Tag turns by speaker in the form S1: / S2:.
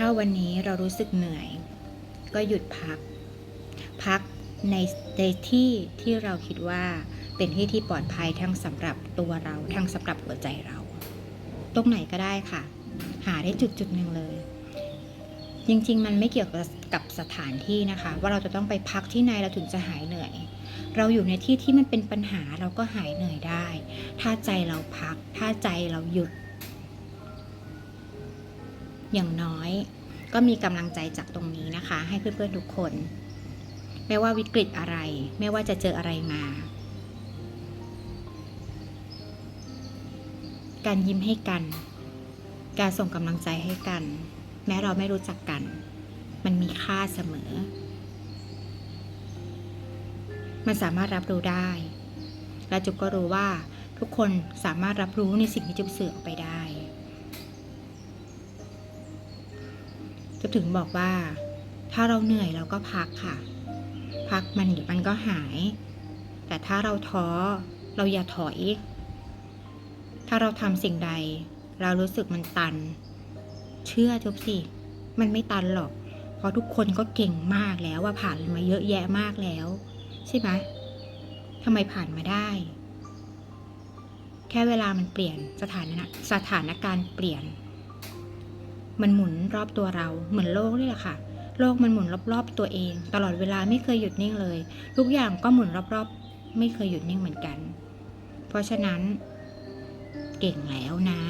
S1: ถ้าวันนี้เรารู้สึกเหนื่อย ก็หยุดพัก พักในในที่ที่เราคิดว่าเป็นที่ที่ปลอดภัยทั้งสำหรับตัวเรา ทั้งสำหรับหัวใจเรา ตรงไหนก็ได้ค่ะ หาได้จุดจุดหนึ่งเลย จริง ๆ มันไม่เกี่ยวกับกับสถานที่นะคะ ว่าเราจะต้องไปพักที่ไหนเราถึงจะหายเหนื่อย เราอยู่ในที่ที่มันเป็นปัญหาเราก็หายเหนื่อยได้ ถ้าใจเราพัก ถ้าใจเราหยุด อย่างน้อย ก็มีกำลังใจจากตรงนี้นะคะ ให้เพื่อนๆทุกคน ไม่ว่าวิกฤตอะไร ไม่ว่าจะเจออะไรมา การยิ้มให้กัน การส่งกำลังใจให้กัน แม้เราไม่รู้จักกัน มันมีค่าเสมอ มันสามารถรับรู้ได้ และจุกก็รู้ว่าทุกคนสามารถรับรู้ในสิ่งที่จุกสื่อออกไปได้ จุกถึงบอกว่า ถ้าเราเหนื่อยเราก็พักค่ะ พักมันเดี๋ยวมันก็หาย แต่ถ้าเราท้อเราอย่าถอย ถ้าเราทำสิ่งใด เรารู้สึกมันตัน เชื่อจบสิ มันไม่ตันหรอก เพราะทุกคนก็เก่งมากแล้วว่าผ่านมาเยอะแยะมากแล้ว ใช่ไหมทำไมผ่านมาได้ แค่เวลามันเปลี่ยนสถานะสถานการณ์เปลี่ยน มันหมุนรอบตัวเราเหมือนโลกนี่แหละค่ะ โลกมันหมุนรอบๆตัวเอง ตลอดเวลาไม่เคยหยุดนิ่งเลย ทุกอย่างก็หมุนรอบๆ ไม่เคยหยุดนิ่งเหมือนกัน เพราะฉะนั้น เก่งแล้วนะ